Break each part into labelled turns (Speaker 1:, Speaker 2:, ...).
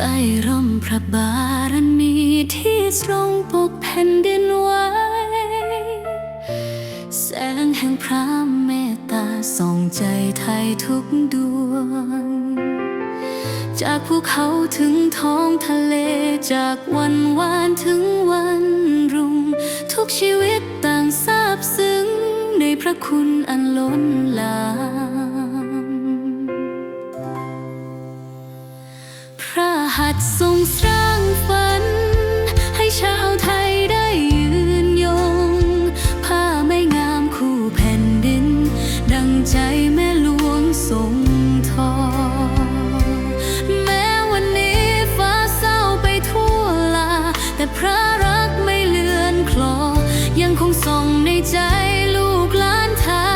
Speaker 1: ใต้ร่มพระบารมีที่ทรงปกแผ่นดินไว้ แสงแห่งพระเมตตาส่องใจไทยทุกดวง จากภูเขาถึงท้องทะเลจากวันวานถึงวันรุ่ง ทุกชีวิตต่างซาบซึ้งในพระคุณอันล้นหลาม ระหัตถ์ทรงสร้างฝัน ให้ชาวไทยได้ยืนยง ผ้าไม่งามคู่แผ่นดิน ดังใจแม่หลวงทรงทอ แม้วันนี้ฟ้าเศร้าไปทั่วลา แต่พระรักไม่เลือนคลอ ยังคงส่องในใจลูกหลานไทย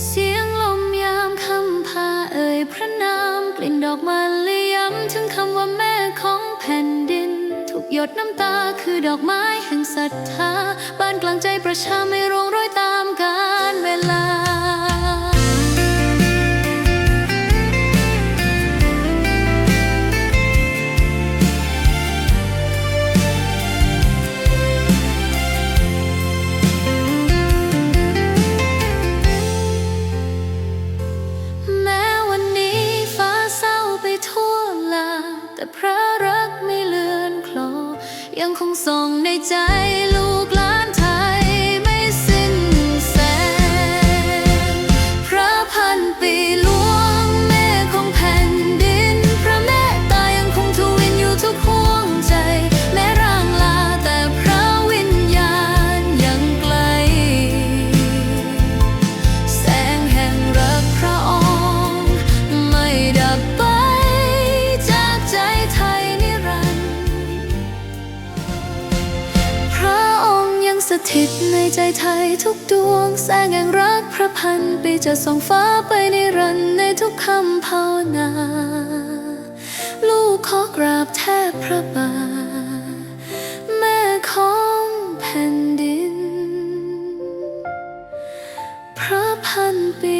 Speaker 1: เสียงลมยามคำพาเอ่ยพระนามกลิ่นดอกมะลิย้ำถึงคำว่าแม่ของแผ่นดิน ทุกหยดน้ำตาคือดอกไม้แห่งศรัทธาบ้านกลางใจประชาไม่ร่วงโรยตา คงส่องในใจลูก ถิตในใจไทยทุกดวง แสงแห่งรักพระพันปีจะส่องฟ้าไปในรันในทุกคำภาวนา ลูกขอกราบแทบพระบาทแม่ของแผ่นดิน พระพันปี